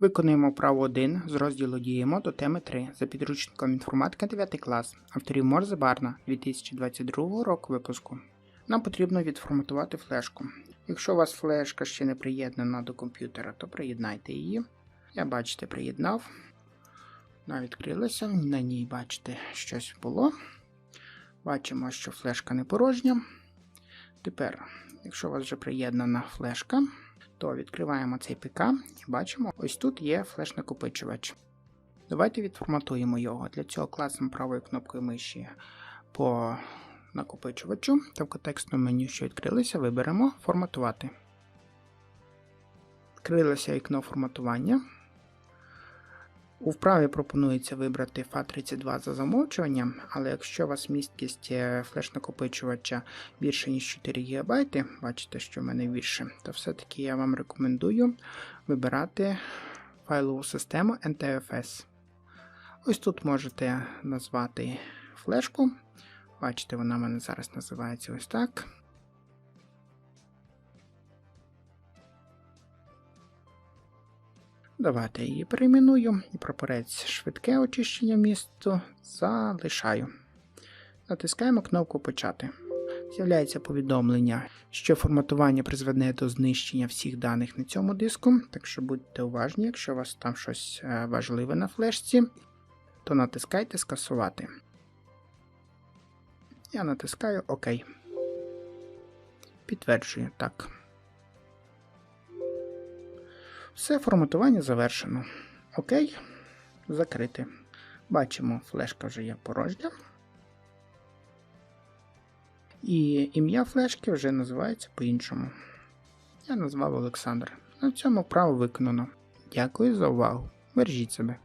Виконуємо вправу 1 з розділу Діємо до теми 3 за підручником інформатика 9 клас авторів Морзе Барна 2022 року випуску. Нам потрібно відформатувати флешку. Якщо у вас флешка ще не приєднана до комп'ютера, то приєднайте її. Я бачите, приєднав. Вона відкрилася, на ній бачите, щось було. Бачимо, що флешка не порожня. Тепер, якщо у вас вже приєднана флешка, то відкриваємо цей ПК і бачимо, ось тут є флеш-накопичувач. Давайте відформатуємо його. Для цього класимо правою кнопкою миші по накопичувачу та в контекстному меню, що відкрилося, виберемо Форматувати. Відкрилося вікно форматування. У вправі пропонується вибрати FAT32 за замовчуванням, але якщо у вас місткість е, флеш-накопичувача більше ніж 4 ГБ, бачите, що в мене більше, то все-таки я вам рекомендую вибирати файлову систему NTFS. Ось тут можете назвати флешку. Бачите, вона в мене зараз називається ось так. Давайте її перейменую і прапорець швидке очищення місту залишаю. Натискаємо кнопку Почати. З'являється повідомлення, що форматування призведе до знищення всіх даних на цьому диску, так що будьте уважні, якщо у вас там щось е, важливе на флешці, то натискайте Скасувати. Я натискаю ОК. Підтверджую так. Все форматування завершено. Окей. Закрити. Бачимо, флешка вже є порожня. І ім'я флешки вже називається по-іншому. Я назвав Олександр. На цьому вправо виконано. Дякую за увагу. Бережіть себе.